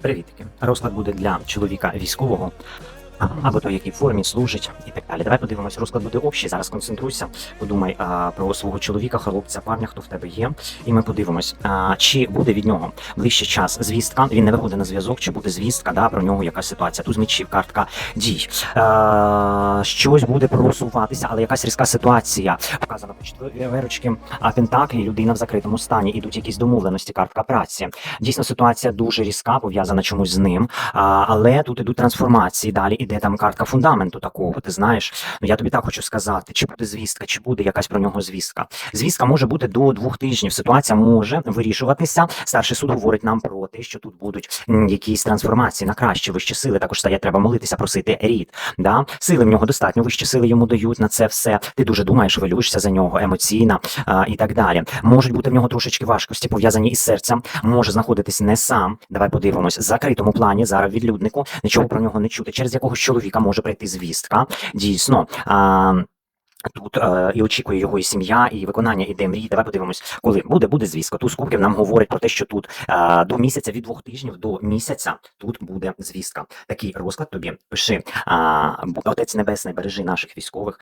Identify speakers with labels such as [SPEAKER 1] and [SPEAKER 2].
[SPEAKER 1] Привітики. Розклад буде для чоловіка військового. Або той, який в формі служить, і так далі. Давай подивимось, розклад буде общий. Зараз концентруйся. Подумай а, про свого чоловіка, хлопця, парня, хто в тебе є. І ми подивимось, а, чи буде від нього ближчий час звістка. Він не виходить на зв'язок, чи буде звістка, да, про нього якась ситуація. Тут з мечів, картка дій. А, щось буде просуватися, але якась різка ситуація. Показана по четверочки Пентаклі, людина в закритому стані. Ідуть якісь домовленості, картка праці. Дійсно, ситуація дуже різка, пов'язана чомусь з ним. А, але тут ідуть трансформації. Далі іде там картка фундаменту такого. Ти знаєш, ну я тобі так хочу сказати, чи буде звістка, чи буде якась про нього звістка. Звістка може бути до двох тижнів. Ситуація може вирішуватися. Старший суд говорить нам про те, що тут будуть якісь трансформації на краще, вищі сили. Також стоять, треба молитися, просити рід. Да? Сили в нього достатньо, вищі сили йому дають на це все. Ти дуже думаєш, хвилюєшся за нього емоційно а, і так далі. Можуть бути в нього трошечки важкості, пов'язані із серцем. Може знаходитись не сам. Давай подивимось, в закритому плані зараз відлюднику нічого про нього не чути. Через якогось чоловіка може прийти звістка. Дійсно. А, Тут е, і очікує його і сім'я, і виконання іде мрій. Давай подивимось, коли буде, буде звістка. Туз кубків нам говорить про те, що тут е, до місяця, від двох тижнів до місяця тут буде звістка. Такий розклад тобі пиши. Е, Отець Небесний, бережи наших військових,